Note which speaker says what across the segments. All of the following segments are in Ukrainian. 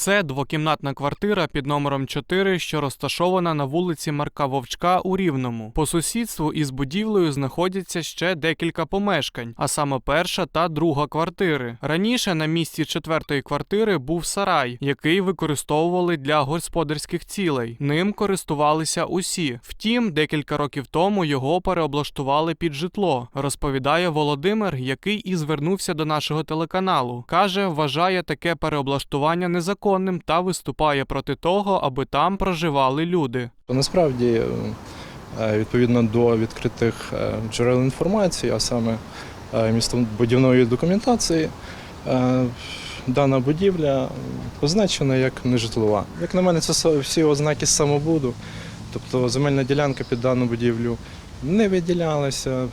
Speaker 1: Це двокімнатна квартира під номером 4, що розташована на вулиці Марка Вовчка у Рівному. По сусідству із будівлею знаходяться ще декілька помешкань, а саме перша та друга квартири. Раніше на місці четвертої квартири був сарай, який використовували для господарських цілей. Ним користувалися усі. Втім, декілька років тому його переоблаштували під житло. Розповідає Володимир, який і звернувся до нашого телеканалу. каже, вважає таке переоблаштування незаконним та виступає проти того, аби там проживали люди.
Speaker 2: Насправді, е, відповідно до відкритих е, джерел інформації, а саме е, містобудівної документації, дана будівля позначена як нежитлова. Як на мене, це всі ознаки самобуду. Тобто земельна ділянка під дану будівлю не виділялася,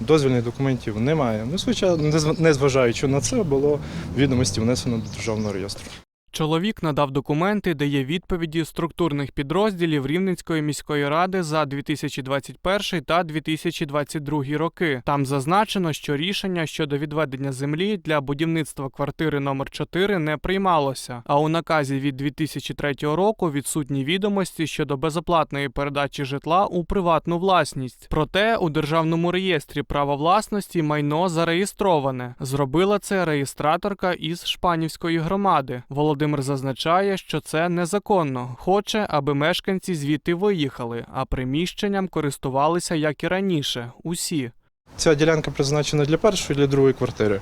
Speaker 2: дозвільних документів немає. Ну, звичайно, незв- незважаючи на це, було відомості внесено до державного реєстру.
Speaker 1: Чоловік надав документи, де є відповіді структурних підрозділів Рівненської міської ради за 2021 та 2022 роки. Там зазначено, що рішення щодо відведення землі для будівництва квартири номер 4 не приймалося. А у наказі від 2003 року відсутні відомості щодо безоплатної передачі житла у приватну власність. Проте у державному реєстрі права власності майно зареєстроване. Зробила це реєстраторка із Шпанівської громади. Володимир зазначає, що це незаконно. Хоче, аби мешканці звідти виїхали, а приміщенням користувалися як і раніше. Усі.
Speaker 2: Ця ділянка призначена для першої, для другої квартири,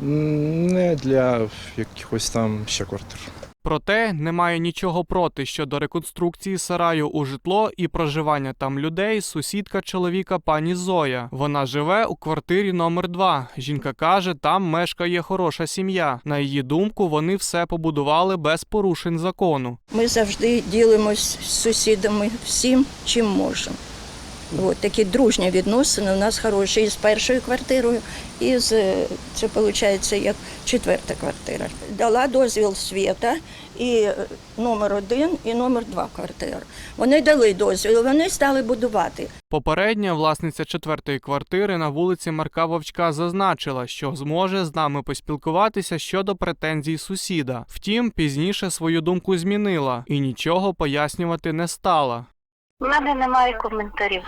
Speaker 2: не для якихось там ще квартир.
Speaker 1: Проте немає нічого проти щодо реконструкції сараю у житло і проживання там людей. Сусідка чоловіка пані Зоя. Вона живе у квартирі номер 2 Жінка каже, там мешкає хороша сім'я. На її думку, вони все побудували без порушень закону.
Speaker 3: Ми завжди ділимось з сусідами всім, чим можемо. От такі дружні відносини у нас хороші і з першою квартирою, і з е, це виходить як четверта квартира. Дала дозвіл світа і е, номер один, і номер два квартир. Вони дали дозвіл, вони стали будувати.
Speaker 1: Попередня власниця четвертої квартири на вулиці Марка Вовчка зазначила, що зможе з нами поспілкуватися щодо претензій сусіда. Втім, пізніше свою думку змінила і нічого пояснювати не стала.
Speaker 4: Мене немає коментарів.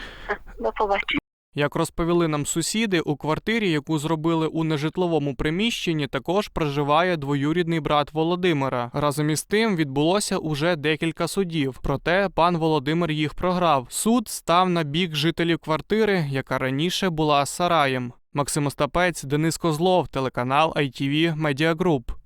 Speaker 4: До побачення.
Speaker 1: Як розповіли нам сусіди, у квартирі, яку зробили у нежитловому приміщенні, також проживає двоюрідний брат Володимира. Разом із тим відбулося уже декілька судів. Проте пан Володимир їх програв. Суд став на бік жителів квартири, яка раніше була сараєм. Максим Остапець, Денис Козлов, телеканал ITV Media Group.